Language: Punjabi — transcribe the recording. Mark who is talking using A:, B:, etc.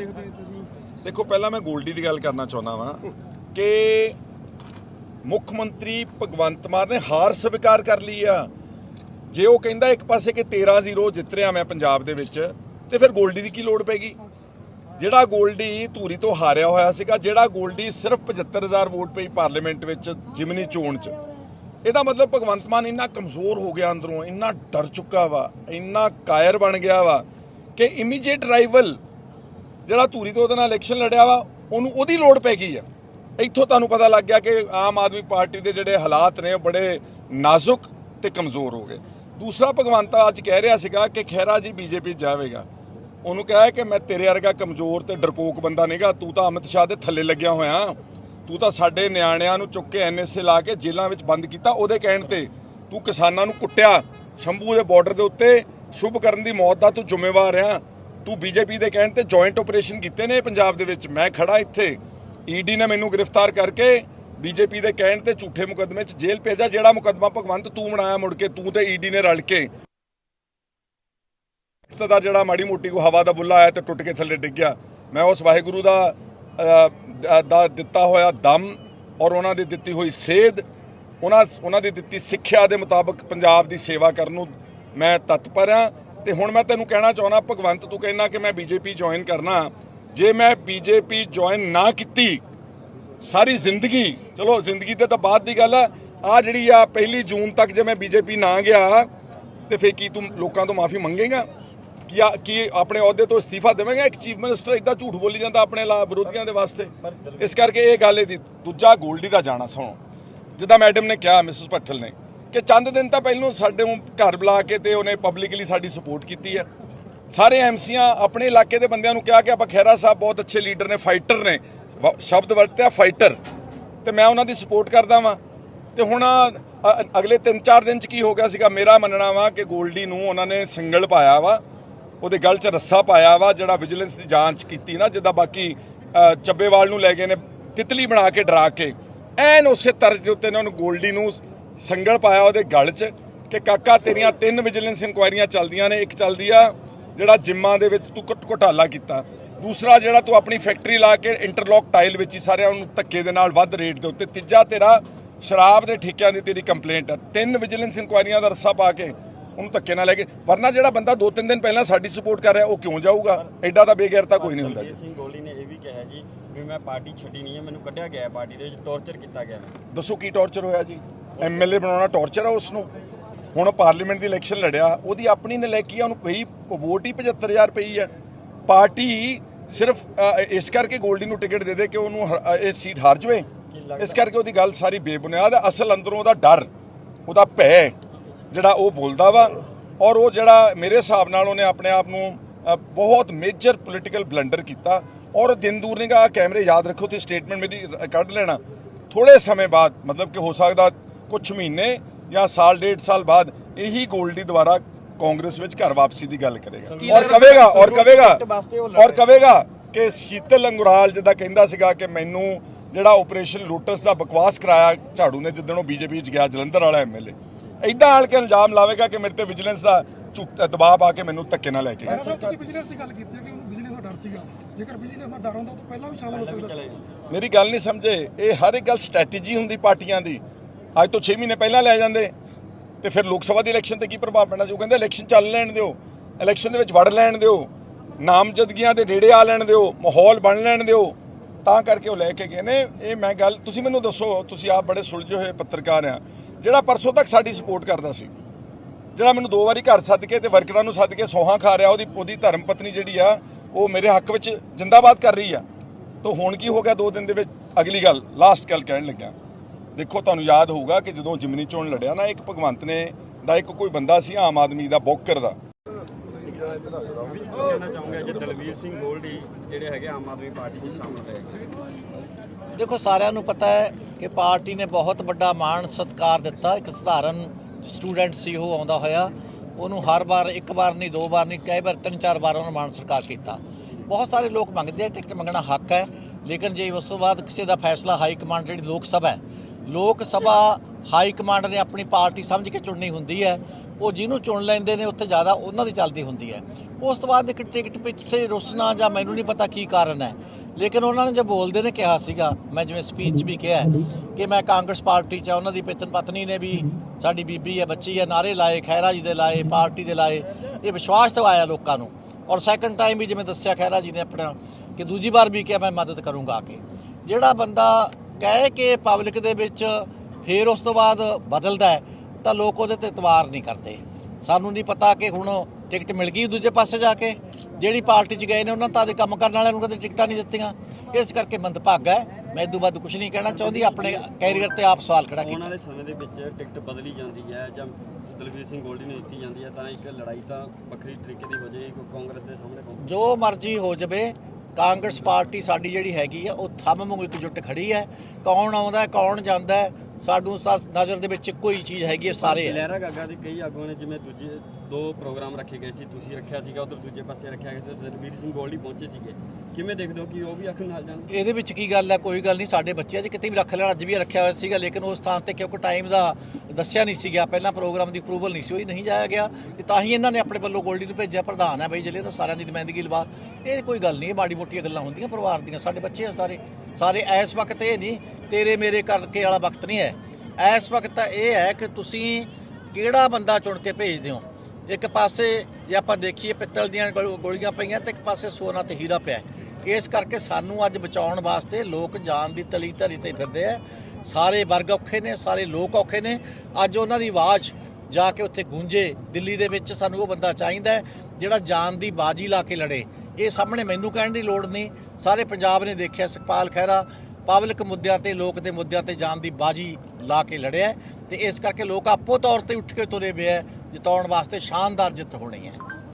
A: ਦੇਖਦੇ ਹੋ ਤੁਸੀਂ?
B: ਦੇਖੋ, ਪਹਿਲਾਂ ਮੈਂ ਗੋਲਡੀ ਦੀ ਗੱਲ ਕਰਨਾ ਚਾਹੁੰਦਾ ਵਾਂ ਕਿ ਮੁੱਖ ਮੰਤਰੀ ਭਗਵੰਤ ਮਾਨ ਨੇ ਹਾਰ ਸਵੀਕਾਰ ਕਰ ਲਈ ਆ। ਜੇ ਉਹ ਕਹਿੰਦਾ ਇੱਕ ਪਾਸੇ ਕਿ 13-0 ਜਿੱਤ ਰਿਹਾ ਮੈਂ ਪੰਜਾਬ ਦੇ ਵਿੱਚ, ਤੇ ਫਿਰ ਗੋਲਡੀ ਦੀ ਕੀ ਲੋੜ ਪੈਗੀ ਜਿਹੜਾ ਗੋਲਡੀ ਧੂਰੀ ਤੋਂ ਹਾਰਿਆ ਹੋਇਆ ਸੀਗਾ, ਜਿਹੜਾ ਗੋਲਡੀ ਸਿਰਫ 75000 ਵੋਟ ਪਈ ਪਾਰਲੀਮੈਂਟ ਵਿੱਚ ਜਿਮਨੀ ਚੋਣ 'ਚ, ਇਹਦਾ ਮਤਲਬ ਭਗਵੰਤ ਮਾਨ ਇੰਨਾ ਕਮਜ਼ੋਰ ਹੋ ਗਿਆ ਅੰਦਰੋਂ, ਇੰਨਾ ਡਰ ਚੁੱਕਾ ਵਾ, ਇੰਨਾ ਕਾਇਰ ਬਣ ਗਿਆ ਵਾ ਕਿ ਇਮੀਡੀਏਟ ਰਾਈਵਲ ਜਿਹੜਾ ਧੂਰੀ ਤੋਂ ਉਹਦੇ ਨਾਲ ਇਲੈਕਸ਼ਨ ਲੜਿਆ ਵਾ, ਉਹਨੂੰ ਉਹਦੀ ਲੋੜ ਪੈ ਗਈ ਆ। ਇੱਥੋਂ ਤੁਹਾਨੂੰ ਪਤਾ ਲੱਗ ਗਿਆ ਕਿ ਆਮ ਆਦਮੀ ਪਾਰਟੀ ਦੇ ਜਿਹੜੇ ਹਾਲਾਤ ਨੇ, ਉਹ ਬੜੇ ਨਾਜ਼ੁਕ ਤੇ ਕਮਜ਼ੋਰ ਹੋ ਗਏ। ਦੂਸਰਾ ਭਗਵੰਤ ਅੱਜ ਕਹਿ ਰਿਹਾ ਸੀਗਾ ਕਿ ਖਹਿਰਾ ਜੀ ਬੀਜੇਪੀ ਜਾਵੇਗਾ। ਉਹਨੂੰ ਕਿਹਾ ਕਿ ਮੈਂ ਤੇਰੇ ਵਰਗਾ ਕਮਜ਼ੋਰ ਤੇ ਡਰਪੋਕ ਬੰਦਾ ਨਹੀਂਗਾ ਤੂੰ ਤਾਂ ਅਮਿਤ ਸ਼ਾਹ ਦੇ ਥੱਲੇ ਲੱਗਿਆ ਹੋਇਆ। ਤੂੰ ਤਾਂ ਸਾਡੇ ਨਿਆਣਿਆਂ ਨੂੰ ਚੁੱਕ ਕੇ ਐਨਐਸਏ ਲਾ ਕੇ ਜੇਲ੍ਹਾਂ ਵਿੱਚ ਬੰਦ ਕੀਤਾ ਉਹਦੇ ਕਹਿਣ ਤੇ। ਤੂੰ ਕਿਸਾਨਾਂ ਨੂੰ ਕੁੱਟਿਆ, ਸ਼ੰਭੂ ਦੇ ਬਾਰਡਰ ਦੇ ਉੱਤੇ। ਸ਼ੁਭ ਕਰਨ ਦੀ ਮੌਤ ਦਾ ਤੂੰ ਜ਼ਿੰਮੇਵਾਰ ਆ। ਤੂੰ ਬੀਜੇਪੀ ਦੇ ਕਹਿਣ ਤੇ ਜੁਆਇੰਟ ਆਪਰੇਸ਼ਨ ਕੀਤੇ ਨੇ ਪੰਜਾਬ ਦੇ ਵਿੱਚ। ਮੈਂ ਖੜਾ ਇੱਥੇ। ਈਡੀ ਨੇ ਮੈਨੂੰ ਗ੍ਰਿਫਤਾਰ ਕਰਕੇ ਬੀਜੇਪੀ ਦੇ ਕਹਿਣ ਤੇ ਝੂਠੇ ਮੁਕੱਦਮੇ 'ਚ ਜੇਲ੍ਹ ਭੇਜਿਆ, ਜਿਹੜਾ ਮੁਕੱਦਮਾ ਭਗਵੰਤ ਤੂੰ ਬਣਾਇਆ ਮੁੜ ਕੇ, ਤੂੰ ਤੇ ਈਡੀ ਨੇ ਰਲ ਕੇ। ਦਾ ਜਿਹੜਾ ਮਾੜੀ ਮੋਟੀ ਕੋ ਹਵਾ ਦਾ ਬੁੱਲਾ ਆਇਆ ਤੇ ਟੁੱਟ ਕੇ ਥੱਲੇ ਡਿੱਗ ਗਿਆ। ਮੈਂ ਉਸ ਵਾਹਿਗੁਰੂ ਦਾ ਦਾ- ਦਾ ਦਿੱਤਾ ਹੋਇਆ ਦਮ ਔਰ ਉਹਨਾਂ ਦੀ ਦਿੱਤੀ ਹੋਈ ਸੇਧ, ਉਹਨਾਂ ਉਹਨਾਂ ਦੀ ਦਿੱਤੀ ਸਿੱਖਿਆ ਦੇ ਮੁਤਾਬਕ ਪੰਜਾਬ ਦੀ ਸੇਵਾ ਕਰਨ ਨੂੰ ਮੈਂ ਤਤਪਰ ਹਾਂ। ਤੇ ਹੁਣ ਮੈਂ ਤੈਨੂੰ ਕਹਿਣਾ ਚਾਹੁੰਦਾ, ਭਗਵੰਤ, ਤੂੰ ਕਹਿਣਾ ਕਿ ਮੈਂ ਬੀਜੇਪੀ ਜੁਆਇਨ ਕਰਨਾ। ਜੇ ਮੈਂ ਬੀਜੇਪੀ ਜੁਆਇਨ ਨਾ ਕੀਤੀ, ਸਾਰੀ ਜ਼ਿੰਦਗੀ, ਚਲੋ ਜ਼ਿੰਦਗੀ ਤੇ ਤਾਂ ਬਾਅਦ ਦੀ ਗੱਲ ਆ ਆ ਜਿਹੜੀ ਆ ਪਹਿਲੀ ਜੂਨ ਤੱਕ ਜੇ ਮੈਂ ਬੀਜੇਪੀ ਨਾ ਗਿਆ, ਤੇ ਫੇਰ ਕੀ ਤੂੰ ਲੋਕਾਂ ਤੋਂ ਮਾਫੀ ਮੰਗੇਗਾ? ਕੀ ਆ- ਕੀ ਆਪਣੇ ਅਹੁਦੇ ਤੋਂ ਅਸਤੀਫਾ ਦੇਵੇਂਗਾ? ਇੱਕ ਚੀਫ ਮਿਨਿਸਟਰ ਇਦਾਂ ਝੂਠ ਬੋਲੀ ਜਾਂਦਾ ਆਪਣੇ ਲਾ, ਵਿਰੋਧੀਆਂ ਦੇ ਵਾਸਤੇ। ਇਸ ਕਰਕੇ ਇਹ ਗੱਲ ਇਹਦੀ, ਦੂਜਾ ਗੋਲਡੀ ਦਾ ਜਾਣਾ, ਸੁਣੋ। ਜਿੱਦਾਂ ਮੈਡਮ ਨੇ ਕਿਹਾ ਮਿਸਿਸ ਭੱਠਲ ਨੇ ਕਿ ਚੰਦ ਦਿਨ ਤਾਂ ਪਹਿਲਾਂ ਸਾਡੇ ਘਰ ਬੁਲਾ ਕੇ ਤੇ ਉਹਨੇ ਪਬਲਿਕਲੀ ਸਾਡੀ ਸਪੋਰਟ ਕੀਤੀ ਹੈ। ਸਾਰੇ ਐਮਸੀਆਂ ਆਪਣੇ ਇਲਾਕੇ ਦੇ ਬੰਦਿਆਂ ਨੂੰ ਕਿਹਾ ਕਿ ਆਪਾਂ ਖਹਿਰਾ ਸਾਹਿਬ ਬਹੁਤ ਅੱਛੇ ਲੀਡਰ ਨੇ ਫਾਈਟਰ ਨੇ। ਵ- ਸ਼ਬਦ ਵਰਤਿਆ ਫਾਈਟਰ ਤੇ ਮੈਂ ਉਹਨਾਂ ਦੀ ਸਪੋਰਟ ਕਰਦਾ ਵਾਂ। ਤੇ ਹੁਣ ਅ- ਅਗਲੇ 3-4 ਦਿਨ ਚ ਕੀ ਹੋ ਗਿਆ ਸੀਗਾ, ਮੇਰਾ ਮੰਨਣਾ ਵਾ ਕਿ ਗੋਲਡੀ ਨੂੰ ਉਹਨਾਂ ਨੇ ਸਿੰਗਲ ਪਾਇਆ ਵਾ। ਉਹਦੇ ਗਲ 'ਚ ਰੱਸਾ ਪਾਇਆ ਵਾ, ਜਿਹੜਾ ਵਿਜੀਲੈਂਸ ਦੀ ਜਾਂਚ ਕੀਤੀ ਨਾ, ਜਿੱਦਾਂ ਬਾਕੀ ਚੱਬੇਵਾਲ ਨੂੰ ਲੈ ਗਏ ਨੇ, ਤਿਤਲੀ ਬਣਾ ਕੇ ਡਰਾ ਕੇ। ਐਨ ਉਸੇ ਤਰਜ਼ ਦੇ ਉੱਤੇ ਇਹਨਾਂ ਨੂੰ ਗੋਲਡੀ ਨੂੰ ਸੰਗਲ ਪਾਇਆ ਉਹਦੇ ਗਲ 'ਚ ਕਿ ਕਾਕਾ ਤੇਰੀਆਂ ਤਿੰਨ ਵਿਜੀਲੈਂਸ ਇਨਕੁਆਇਰੀਆਂ ਚੱਲਦੀਆਂ ਨੇ ਇੱਕ ਚੱਲਦੀ ਆ ਜਿਹੜਾ ਜਿੰਮਾਂ ਦੇ ਵਿੱਚ ਤੂੰ ਘਟ- ਘੁਟਾਲਾ ਕੀਤਾ। ਦੂਸਰਾ ਜਿਹੜਾ ਤੂੰ ਆਪਣੀ ਫੈਕਟਰੀ ਲਾ ਕੇ ਇੰਟਰਲੌਕ ਟਾਈਲ ਵਿੱਚ ਹੀ ਸਾਰਿਆਂ ਨੂੰ ਧੱਕੇ ਦੇ ਨਾਲ ਵੱਧ ਰੇਟ ਦੇ ਉੱਤੇ। ਤੀਜਾ ਤੇਰਾ ਸ਼ਰਾਬ ਦੇ ਠੇਕਿਆਂ ਦੀ ਤੇਰੀ ਕੰਪਲੇਂਟ ਹੈ ਤਿੰਨ ਵਿਜੀਲੈਂਸ ਇਨਕੁਆਇਰੀਆਂ ਦਾ ਰੱਸਾ ਪਾ ਕੇ ਉਹਨੂੰ ਧੱਕੇ ਨਾਲ ਲੈ ਕੇ। ਵਰਨਾ ਜਿਹੜਾ ਬੰਦਾ ਦੋ ਤਿੰਨ ਦਿਨ ਪਹਿਲਾਂ ਸਾਡੀ ਸਪੋਰਟ ਕਰ ਰਿਹਾ ਉਹ ਕਿਉਂ ਜਾਊਗਾ? ਐਡਾ ਤਾਂ ਬੇਗੈਰਤਾ ਕੋਈ ਨਹੀਂ ਹੁੰਦਾ ਜੀ।
C: ਸਿੰਘ ਗੋਲੀ ਨੇ ਇਹ ਵੀ ਕਿਹਾ ਜੀ ਵੀ ਮੈਂ ਪਾਰਟੀ ਛੱਡੀ ਨਹੀਂ ਹੈ ਮੈਨੂੰ ਕੱਢਿਆ ਗਿਆ ਪਾਰਟੀ ਦੇ ਵਿੱਚ ਟੌਰਚਰ ਕੀਤਾ ਗਿਆ
B: ਦੱਸੋ ਕੀ ਟੌਰਚਰ ਹੋਇਆ ਜੀ? ਐਮਐਲਏ ਬਣਾਉਣਾ ਟੌਰਚਰ ਆ ਉਸ ਨੂੰ ਹੁਣ ਪਾਰਲੀਮੈਂਟ ਦੀ ਇਲੈਕਸ਼ਨ ਲੜਿਆ ਉਹਦੀ ਆਪਣੀ ਨਲਾਇਕੀ ਆ ਉਹਨੂੰ ਪਈ ਵੋਟ ਹੀ 75000 ਪਈ ਹੈ। ਪਾਰਟੀ ਸਿਰਫ ਅ, ਇਸ ਕਰਕੇ ਗੋਲਡੀ ਨੂੰ ਟਿਕਟ ਦੇ ਦੇ ਕਿ ਉਹਨੂੰ ਹ- ਅ, ਇਹ ਸੀਟ ਹਾਰ ਜਵੇ। ਇਸ ਕਰਕੇ ਉਹਦੀ ਗੱਲ ਸਾਰੀ ਬੇਬੁਨਿਆਦ ਹੈ। ਅਸਲ ਅੰਦਰੋਂ ਉਹਦਾ ਡਰ ਉਹਦਾ ਭੈ ਜਿਹੜਾ ਉਹ ਬੋਲਦਾ ਵਾ ਔਰ ਉਹ ਜਿਹੜਾ ਮੇਰੇ ਹਿਸਾਬ ਨਾਲ ਉਹਨੇ ਆਪਣੇ ਆਪ ਨੂੰ ਅ, ਬਹੁਤ ਮੇਜਰ ਪੋਲੀਟੀਕਲ ਬਲੰਡਰ ਕੀਤਾ। ਔਰ ਦਿਨ ਦੂਰ ਨਿਗਾ ਕੈਮਰੇ ਯਾਦ ਰੱਖੋ ਤੇ ਸਟੇਟਮੈਂਟ ਮੇਰੀ ਰ- ਕੱਢ ਲੈਣਾ। ਥੋੜੇ ਸਮੇਂ ਬਾਅਦ ਮਤਲਬ ਕਿ ਹੋ ਸਕਦਾ ਕੁਝ ਮਹੀਨੇ ਜਾਂ ਸਾਲ ਡੇਢ ਸਾਲ ਬਾਅਦ ਇਹੀ ਗੋਲਡੀ ਦੁਆਰਾ ਕਾਂਗਰਸ ਵਿੱਚ ਘਰ ਵਾਪਸੀ ਦੀ ਗੱਲ ਕਰੇਗਾ। ਔਰ ਕਵੇਗਾ ਔਰ ਕਵੇਗਾ ਔਰ ਕਵੇਗਾ ਕਿ ਸ਼ੀਤਲ ਅੰਗੁਰਾਲ ਜਿੱਦਾਂ ਕਹਿੰਦਾ ਸੀਗਾ ਕਿ ਮੈਨੂੰ ਜਿਹੜਾ ਆਪਰੇਸ਼ਨ ਲੋਟਸ ਦਾ ਬਕਵਾਸ ਕਰਾਇਆ ਝਾੜੂ ਨੇ ਜਿੱਦਣ ਉਹ ਬੀਜੇਪੀ 'ਚ ਗਿਆ ਜਲੰਧਰ ਵਾਲਾ ਐਮਐਲਏ ਐਦਾਂ ਆਲ ਕੇ ਇਲਜ਼ਾਮ ਲਾਵੇਗਾ ਕਿ ਮੇਰੇ ਤੇ ਵਿਜੀਲੈਂਸ ਦਾ ਦਬਾਅ ਪਾ ਕੇ ਮੈਨੂੰ ਧੱਕੇ ਨਾਲ ਲੈ ਕੇ ਗਿਆ।
A: ਸਰ ਤੁਸੀਂ ਬਿਜ਼ਨਸ ਦੀ ਗੱਲ ਕੀਤੀ ਹੈ ਕਿ ਉਹਨੂੰ ਬਿਜ਼ਨਸ ਦਾ ਡਰ ਸੀਗਾ? ਜੇਕਰ ਬਿਜ਼ਨਸ ਦਾ ਡਰ ਹੁੰਦਾ ਤਾਂ ਪਹਿਲਾਂ ਵੀ ਸ਼ਾਮਲ ਹੋ ਸਕਦਾ ਸੀ।
B: ਮੇਰੀ ਗੱਲ ਨਹੀਂ ਸਮਝੇ। ਇਹ ਹਰ ਇੱਕ ਗੱਲ ਸਟ੍ਰੈਟਜੀ ਹੁੰਦੀ ਪਾਰਟੀਆਂ ਦੀ। ਅੱਜ ਤੋਂ 6 ਮਹੀਨੇ ਪਹਿਲਾਂ ਲੈ ਜਾਂਦੇ। ਤੇ ਫਿਰ ਲੋਕ ਸਭਾ ਦੀ ਇਲੈਕਸ਼ਨ ਤੇ ਕੀ ਪ੍ਰਭਾਵ ਪੈਣਾ ਸੀ? ਉਹ ਕਹਿੰਦੇ, ਇਲੈਕਸ਼ਨ ਚੱਲ ਲੈਣ ਦਿਓ। ਇਲੈਕਸ਼ਨ ਦੇ ਵਿੱਚ ਵੜ ਲੈਣ ਦਿਓ। ਨਾਮਜ਼ਦਗੀਆਂ ਦੇ ਨੇੜੇ ਆ ਲੈਣ ਦਿਓ। ਮਾਹੌਲ ਬਣ ਲੈਣ ਦਿਓ। ਤਾਂ ਕਰਕੇ ਉਹ ਲੈ ਕੇ ਗਏ ਨੇ। ਇਹ ਮੈਂ ਗੱਲ, ਤੁਸੀਂ ਮੈਨੂੰ ਦੱਸੋ, ਤੁਸੀਂ ਆਪ ਬੜੇ ਸੁਲਝੇ ਹੋਏ ਪੱਤਰਕਾਰ ਆ। ਜਿਹੜਾ ਪਰਸੋਂ ਤੱਕ ਸਾਡੀ ਸਪੋਰਟ ਕਰਦਾ ਸੀ। ਜਿਹੜਾ ਮੈਨੂੰ ਦੋ ਵਾਰੀ ਘਰ ਸੱਦ ਕੇ ਤੇ ਵਰਕਰਾਂ ਨੂੰ ਸੱਦ ਕੇ ਸੋਹਾਂ ਖਾ ਰਿਹਾ, ਉਹਦੀ ਉਹਦੀ ਧਰਮ ਪਤਨੀ ਜਿਹੜੀ ਆ, ਉਹ ਮੇਰੇ ਹੱਕ ਵਿੱਚ ਜਿੰਦਾਬਾਦ ਕਰ ਰਹੀ ਆ। ਤਾਂ ਹੁਣ ਕੀ ਹੋ ਗਿਆ ਦੋ ਦਿਨ ਦੇ ਵਿੱਚ? ਅਗਲੀ ਗੱਲ ਲਾਸਟ ਗੱਲ ਕਹਿਣ ਲੱਗਿਆ। ਦੇਖੋ, ਤੁਹਾਨੂੰ ਯਾਦ ਹੋਊਗਾ ਕਿ ਜਦੋਂ ਜਿਮਨੀ ਚੋਣ ਲੜਿਆ ਨਾ, ਇੱਕ ਭਗਵੰਤ ਨੇ ਦਾ ਇੱਕ ਕੋਈ ਬੰਦਾ ਸੀ ਆਮ ਆਦਮੀ ਦਾ, ਬੋਕਰ ਦਾ।
C: ਕਹਿਣਾ ਚਾਹੂੰਗਾ ਜੇ ਦਲਵੀਰ ਸਿੰਘ ਗੋਲਡੀ ਜਿਹੜੇ ਹੈਗੇ ਆਮ ਆਦਮੀ ਪਾਰਟੀ 'ਚ ਸ਼ਾਮਲ ਹੈ
D: ਦੇਖੋ, ਸਾਰਿਆਂ ਨੂੰ ਪਤਾ ਹੈ ਕਿ ਪਾਰਟੀ ਨੇ ਬਹੁਤ ਵੱਡਾ ਮਾਣ ਸਤਿਕਾਰ ਦਿੱਤਾ। ਇੱਕ ਸਧਾਰਨ ਸਟੂਡੈਂਟ ਸੀ ਉਹ, ਆਉਂਦਾ ਹੋਇਆ। ਉਹਨੂੰ ਹਰ ਵਾਰ, ਇੱਕ ਵਾਰ ਨਹੀਂ, ਦੋ ਵਾਰ ਨਹੀਂ, ਕਈ ਵਾਰ ਤਿੰਨ, ਚਾਰ ਵਾਰ ਉਹਨੂੰ ਮਾਣ ਸਤਿਕਾਰ ਕੀਤਾ। ਬਹੁਤ ਸਾਰੇ ਲੋਕ ਮੰਗਦੇ ਆ, ਟਿਕਟ ਮੰਗਣਾ ਹੱਕ ਹੈ। ਲੇਕਿਨ ਜੇ ਉਸ ਤੋਂ ਬਾਅਦ ਕਿਸੇ ਦਾ ਫੈਸਲਾ ਹਾਈ ਕਮਾਂਡ ਜਿਹੜੀ ਲੋਕ ਸਭਾ ਹੈ ਲੋਕ ਸਭਾ ਹਾਈ ਕਮਾਂਡ ਨੇ ਆਪਣੀ ਪਾਰਟੀ ਸਮਝ ਕੇ ਚੁਣਨੀ ਹੁੰਦੀ ਹੈ। ਉਹ ਜਿਹਨੂੰ ਚੁਣ ਲੈਂਦੇ ਨੇ, ਉੱਥੇ ਜ਼ਿਆਦਾ ਉਹਨਾਂ ਦੀ ਚੱਲਦੀ ਹੁੰਦੀ ਹੈ। ਉਸ ਤੋਂ ਬਾਅਦ ਇੱਕ ਟਿਕਟ ਪਿੱਛੇ ਰੁੱਸਣਾ ਜਾਂ ਮੈਨੂੰ ਨਹੀਂ ਪਤਾ ਕੀ ਕਾਰਨ ਹੈ। ਲੇਕਿਨ ਉਹਨਾਂ ਨੇ ਜੋ ਬੋਲਦੇ ਨੇ, ਕਿਹਾ ਸੀਗਾ, ਮੈਂ ਜਿਵੇਂ ਸਪੀਚ ਵੀ ਕਿਹਾ ਕਿ ਮੈਂ ਕਾਂਗਰਸ ਪਾਰਟੀ 'ਚ ਉਹਨਾਂ ਦੀ ਪਤਨ ਪਤਨੀ ਨੇ ਵੀ ਸਾਡੀ ਬੀਬੀ ਹੈ, ਬੱਚੀ ਹੈ, ਨਾਰੇ ਲਾਏ ਖੈਰਾ ਜੀ ਦੇ ਲਾਏ, ਪਾਰਟੀ ਦੇ ਲਾਏ। ਇਹ ਵਿਸ਼ਵਾਸ ਦਵਾਇਆ ਲੋਕਾਂ ਨੂੰ। ਔਰ ਸੈਕੰਡ ਟਾਈਮ ਵੀ ਜਿਵੇਂ ਦੱਸਿਆ ਖੈਰਾ ਜੀ ਨੇ ਆਪਣਾ ਕਿ ਦੂਜੀ ਵਾਰ ਵੀ ਕਿਹਾ, ਮੈਂ ਮਦਦ ਕਰੂੰਗਾ ਆ ਕੇ। ਜਿਹੜਾ ਬੰਦਾ ਕਹਿ ਕੇ ਪਬਲਿਕ ਦੇ ਵਿੱਚ ਫੇਰ ਉਸ ਤੋਂ ਬਾਅਦ ਬਦਲਦਾ ਹੈ ਤਾਂ ਲੋਕ ਉਹਦੇ ਤੇ ਇਤਬਾਰ ਨਹੀਂ ਕਰਦੇ। ਸਾਨੂੰ ਨਹੀਂ ਪਤਾ ਕਿ ਹੁਣ ਟਿਕਟ ਮਿਲ ਗਈ ਦੂਜੇ ਪਾਸੇ ਜਾ ਕੇ। ਜਿਹੜੀ ਪਾਰਟੀ 'ਚ ਗਏ ਨੇ ਉਹਨਾਂ ਤਾਂ ਦੇ ਕੰਮ ਕਰਨ ਵਾਲਿਆਂ ਨੂੰ ਕਦੇ ਟਿਕਟਾਂ ਨਹੀਂ ਦਿੱਤੀਆਂ। ਇਸ ਕਰਕੇ ਮੰਦਭਾਗਾ ਹੈ। ਮੈਂ ਇਦੋਂ ਬਾਅਦ ਕੁਝ ਨਹੀਂ ਕਹਿਣਾ ਚਾਹੁੰਦੀ। ਆਪਣੇ ਕੈਰੀਅਰ ਤੇ ਆਪ ਸਵਾਲ ਖੜਾ
C: ਆਉਣ
D: ਕੀਤਾ।
C: ਵਾਲੇ ਸਮੇਂ ਦੇ ਵਿੱਚ ਟਿਕਟ ਬਦਲੀ ਜਾਂਦੀ ਹੈ ਜਾਂ ਦਲਵੀਰ ਸਿੰਘ ਗੋਲਡੀ ਨੂੰ ਦਿੱਤੀ ਜਾਂਦੀ ਹੈ ਤਾਂ ਇੱਕ ਲੜਾਈ ਤਾਂ ਵੱਖਰੀ ਤਰੀਕੇ ਦੀ ਹੋ ਜਾਏਗੀ ਕਿਉਂਕਿ ਕਾਂਗਰਸ ਦੇ ਸਾਹਮਣੇ
D: ਜੋ ਮਰਜ਼ੀ ਹੋ ਜਾਵੇ ਕਾਂਗਰਸ ਪਾਰਟੀ ਸਾਡੀ ਜਿਹੜੀ ਹੈਗੀ ਆ ਉਹ ਥੰਮ ਵਾਂਗੂ ਇਕਜੁੱਟ ਖੜੀ ਹੈ। ਕੌਣ ਆਉਂਦਾ ਕੌਣ ਜਾਂਦਾ ਤਾਂ ਨਜ਼ਰ ਦੇ ਵਿੱਚ ਇੱਕੋ ਹੀ ਚੀਜ਼ ਹੈਗੀ ਹੈ ਸਾਰੇ ਹੈ।
C: ਲਹਿਰਾ ਗਾਗਾ ਦੇ ਕਈ ਆਗੂਆਂ ਨੇ ਜਿਵੇਂ ਦੂਜੇ ਦੋ ਪ੍ਰੋਗਰਾਮ ਰੱਖੇ ਗਏ ਸੀ ਤੁਸੀਂ ਰੱਖਿਆ ਸੀਗਾ ਉਧਰ ਦੂਜੇ ਪਾਸੇ ਰੱਖਿਆ ਗਿਆ ਸੀ ਦਲਵੀਰ ਸਿੰਘ ਗੋਲਡੀ ਪਹੁੰਚੇ ਸੀਗੇ। ਕਿਵੇਂ ਦੇਖਦੇ ਹੋ ਕਿ ਉਹ ਵੀ ਆਖਰ ਨਾਲ ਜਾਣ?
D: ਇਹਦੇ ਵਿੱਚ ਕੀ ਗੱਲ ਹੈ ਕੋਈ ਗੱਲ ਨਹੀਂ ਸਾਡੇ ਬੱਚੇ 'ਚ ਕਿਤੇ ਵੀ ਰੱਖ ਲੈਣ ਅੱਜ ਵੀ ਰੱਖਿਆ ਹੋਇਆ ਸੀਗਾ ਲੇਕਿਨ ਉਸ ਥਾਂ ਤੇ ਕਿਉਂਕਿ ਟਾਈਮ ਦਾ ਦੱਸਿਆ ਨਹੀਂ ਸੀ ਗਿਆ ਪਹਿਲਾਂ ਪ੍ਰੋਗਰਾਮ ਦੀ ਅਪਰੂਵਲ ਨਹੀਂ ਸੀ ਹੋਈ ਨਹੀਂ ਜਾਇਆ ਗਿਆ ਤੇ ਤਾਂ ਹੀ ਇਹਨਾਂ ਨੇ ਆਪਣੇ ਵੱਲੋਂ ਗੋਲਡੀ ਨੂੰ ਭੇਜਿਆ ਪ੍ਰਧਾਨ ਹੈ ਬਈ ਜ਼ਿਲ੍ਹੇ ਦਾ ਸਾਰਿਆਂ ਦੀ ਨੁਮਾਇੰਦਗੀ ਲਵਾ। ਇਹ ਕੋਈ ਗੱਲ ਨਹੀਂ ਇਹ ਮਾੜੀ ਮੋਟੀਆਂ ਗੱਲਾਂ ਹੁੰਦੀਆਂ ਪਰਿਵਾਰ ਦੀਆਂ ਸਾਡੇ ਬੱਚੇ ਆ ਸਾਰੇ ਸਾਰੇ ਇਸ ਵਕਤ ਇਹ ਨਹੀਂ ਤੇਰੇ ਮੇਰੇ ਕਰਕੇ ਵਾਲਾ ਵਕਤ ਨਹੀਂ ਹੈ। ਇਸ ਵਕਤ ਤਾਂ ਇਹ ਹੈ ਕਿ ਤੁਸੀਂ ਕਿਹੜਾ ਬੰਦਾ ਚੁਣ ਕੇ ਭੇਜਦੇ ਹੋ? ਇੱਕ ਪਾਸੇ ਜੇ ਆਪਾਂ ਦੇਖੀਏ ਪਿੱਤਲ ਦੀਆਂ ਗੋਲੀਆਂ ਪਈਆਂ ਤੇ ਇੱਕ ਪਾਸੇ ਸੋਨਾ ਤੇ ਹੀਰਾ ਪਿਆ। ਇਸ ਕਰਕੇ ਸਾਨੂੰ ਅੱਜ ਬਚਾਉਣ ਵਾਸਤੇ ਲੋਕ ਜਾਨ ਦੀ ਤਲੀ ਧਰੀ ਤੇ ਫਿਰਦੇ ਆ। ਸਾਰੇ ਵਰਗ ਔਖੇ ਨੇ, ਸਾਰੇ ਲੋਕ ਔਖੇ ਨੇ। ਅੱਜ ਉਹਨਾਂ ਦੀ ਆਵਾਜ਼ ਜਾ ਕੇ ਉੱਥੇ ਗੂੰਜੇ, ਦਿੱਲੀ ਦੇ ਵਿੱਚ ਸਾਨੂੰ ਉਹ ਬੰਦਾ ਚਾਹੀਦਾ ਜਿਹੜਾ ਜਾਨ ਦੀ ਬਾਜੀ ਲਾ ਕੇ ਲੜੇ। ਇਹ ਸਾਹਮਣੇ ਮੈਨੂੰ ਕਹਿਣ ਦੀ ਲੋੜ ਨਹੀਂ। ਸਾਰੇ ਪੰਜਾਬ ਨੇ ਦੇਖਿਆ, ਸੁਖਪਾਲ ਖਹਿਰਾ ਪਬਲਿਕ ਮੁੱਦਿਆਂ ਤੇ, ਲੋਕ ਦੇ ਮੁੱਦਿਆਂ ਤੇ ਜਾਣ ਦੀ ਬਾਜੀ ਲਾ ਕੇ ਲੜਿਆ ਹੈ ਤੇ ਇਸ ਕਰਕੇ ਲੋਕ ਆਪੋ ਤੌਰ ਤੇ ਉੱਠ ਕੇ ਤੁਰੇ ਪਏ ਜਿਤਾਉਣ ਵਾਸਤੇ ਸ਼ਾਨਦਾਰ ਜਿੱਤ ਹੋਣੀ ਹੈ।